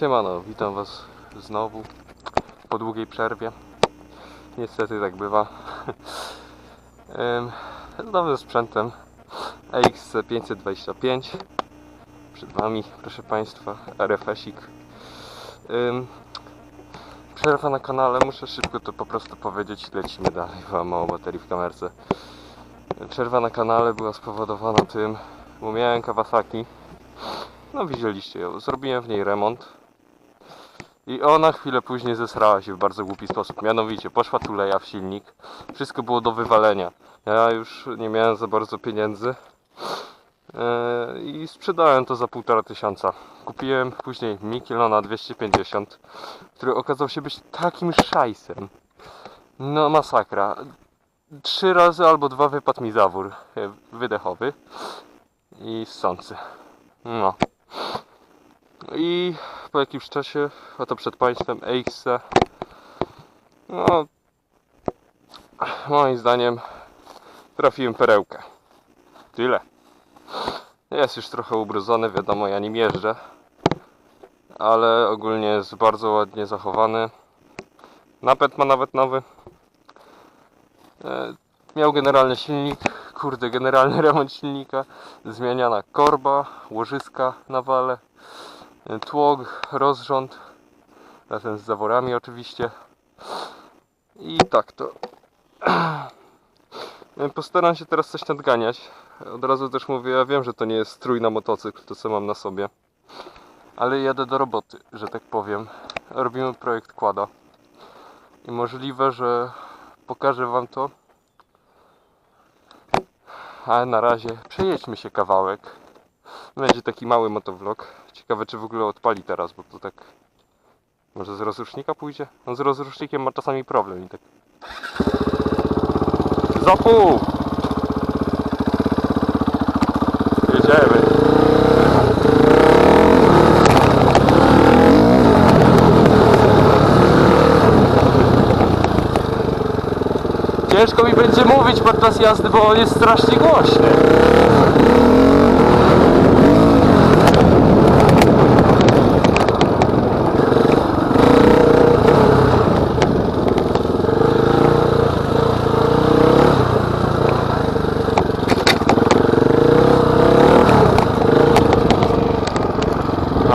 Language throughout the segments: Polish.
Siemano, witam was znowu po długiej przerwie. Niestety tak bywa. Em, Z nowym sprzętem AX525 przed wami, proszę państwa, RFS-ik. Przerwa na kanale, muszę szybko to po prostu powiedzieć, lecimy dalej, bo mało baterii w kamerce. Przerwa na kanale była spowodowana tym, bo miałem Kawasaki. No widzieliście ją, zrobiłem w niej remont. I ona chwilę później zesrała się w bardzo głupi sposób. Mianowicie poszła tuleja w silnik. Wszystko było do wywalenia. Ja już nie miałem za bardzo pieniędzy. Eee, I sprzedałem to za półtora tysiąca. Kupiłem później Mikilona 250, który okazał się być takim szajsem. No masakra. Trzy razy albo dwa wypadł mi zawór e, wydechowy i ssący. No. I po jakimś czasie, a to przed państwem EXC, no moim zdaniem trafiłem perełkę. Tyle. Jest już trochę ubrudzony, wiadomo, ja nim jeżdżę, ale ogólnie jest bardzo ładnie zachowany. Napęd ma nawet nowy. E, Miał generalny silnik, kurde, generalny remont silnika, zmieniana korba, łożyska na wale, tłok, rozrząd, razem z zaworami oczywiście. I tak to. Postaram się teraz coś nadganiać. Od razu też mówię, ja wiem, że to nie jest strój na motocykl, to co mam na sobie. Ale jadę do roboty, że tak powiem. Robimy projekt Kłada. I możliwe, że pokażę wam to ale na razie przejedźmy się kawałek. Będzie taki mały motovlog. Ciekawe czy w ogóle odpali teraz, bo to tak... Może z rozrusznika pójdzie? On z rozrusznikiem ma czasami problem i tak... Zopu! Jedziemy. Ciężko mi będzie mówić podczas jazdy, bo on jest strasznie głośny.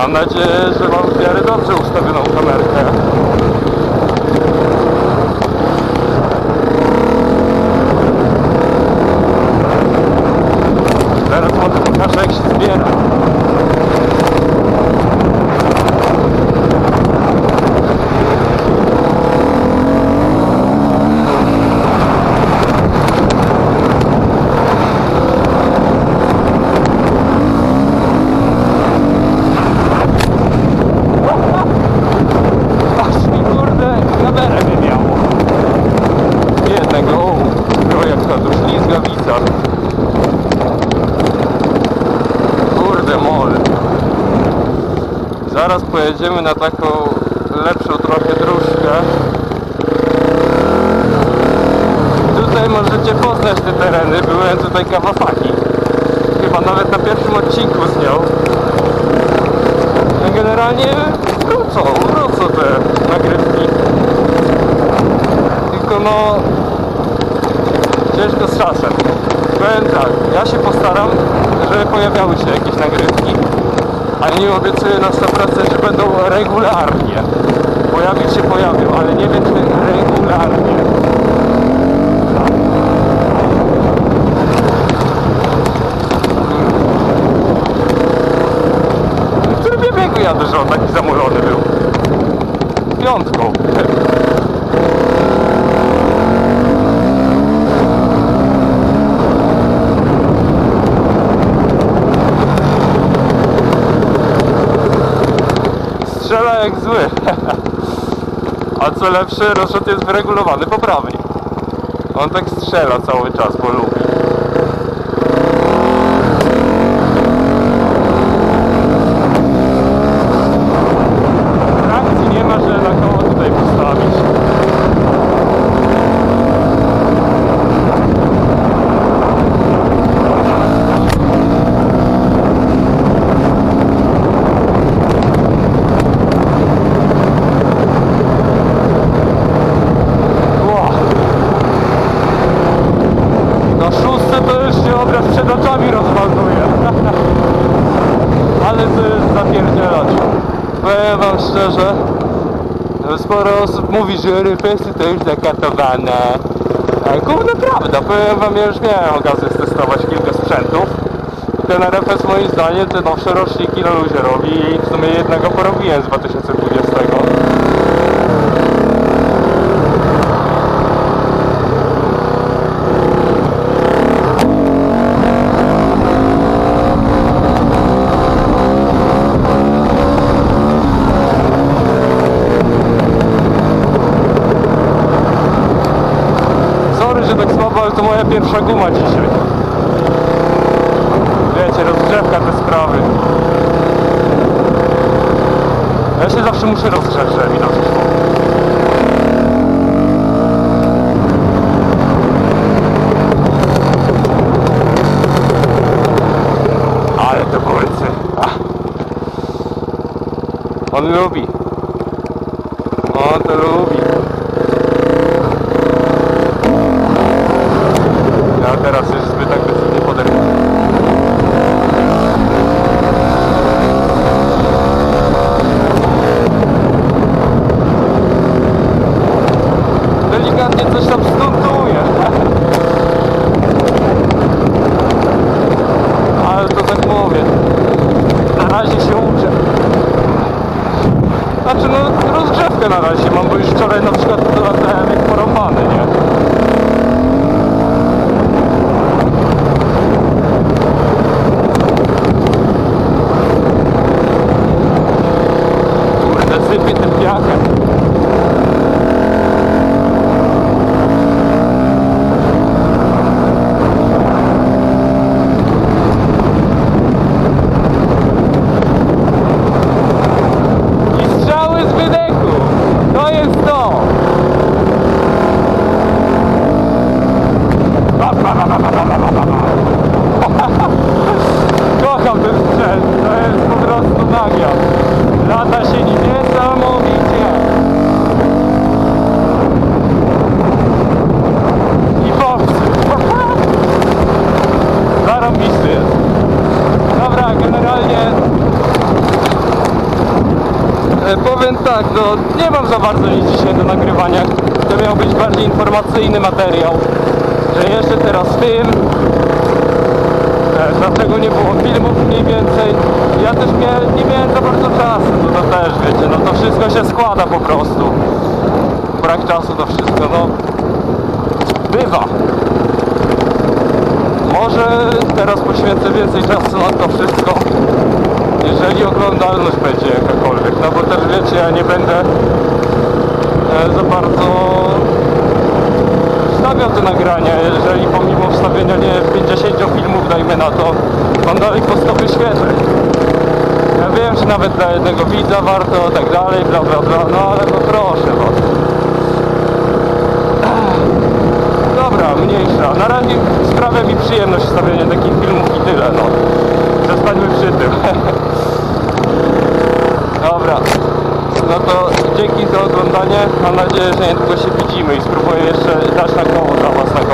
Mam nadzieję, że mam w miarę dobrze ustawioną kamerkę. Teraz może pokażę jak się zbiera. Aż mi kurde kamerę wymiało. Jednego, o, to tu ślizgawica. Kurde mol. Zaraz pojedziemy na taką lepszą trochę dróżkę. Tutaj możecie poznać te tereny. Byłem tutaj Kawasaki. Chyba nawet na pierwszym odcinku z nią. No Generalnie wrócą, wrócą te nagrywki. Tylko no ciężko z czasem. Powiem tak, ja się postaram, żeby pojawiały się jakieś nagrywki, ale nie obiecuję na 100%, że będą regularnie. Pojawić się pojawią, ale nie wiem czy regularnie. W którym ja biegu jadę, że on taki zamulony był? Piątką. Strzela jak zły. A co lepsze, rozrzut jest wyregulowany poprawnie. On tak strzela cały czas, bo lubi. Trakcji nie ma, że na koło tutaj postawić. szczerze, sporo osób mówi, że RFS-y to już zakatowane. Gówno prawda, powiem wam, ja już miałem okazję testować kilka sprzętów. Ten RFS moim zdaniem te nowsze roczniki na luzie robi i w sumie jednego porobiłem z 2020. pierwsza guma dzisiaj. Wiecie, rozgrzewka te sprawy. Ja się zawsze muszę rozgrzać, żeby mi dobrze szło. Ale to bolce. On lubi. On to lubi. Ja teraz już zbyt agresywnie poderwam. Delikatnie coś tam stuntuje. Ale to tak mówię. Na razie się uczę. Znaczy no rozgrzewkę na razie mam, bo już wczoraj na przykład latałem jak porąbany, nie? Tak, no nie mam za bardzo nic dzisiaj do nagrywania. To miał być bardziej informacyjny materiał. Że jeszcze teraz. E, Dlaczego nie było filmów mniej więcej. Ja też miałem, nie miałem za bardzo czasu, to, to też wiecie, no to wszystko się składa po prostu. Brak czasu to wszystko, no bywa. Może teraz poświęcę więcej czasu na to wszystko jeżeli oglądalność będzie jakakolwiek, no bo też wiecie, ja nie będę e, za bardzo wstawiał te nagrania, jeżeli pomimo wstawienia nie 50 filmów dajmy na to, mam dalej po 100 wyświetleń. Ja wiem, że nawet dla jednego widza warto, tak dalej, bla bla bla, no ale no proszę was. Dobra, mniejsza. Na razie sprawia mi przyjemność wstawianie takich filmów i tyle, no. Zostańmy przy tym. Dobra. No to dzięki za oglądanie. Mam nadzieję, że niedługo się widzimy i spróbuję jeszcze dać na koło dla Was koniec.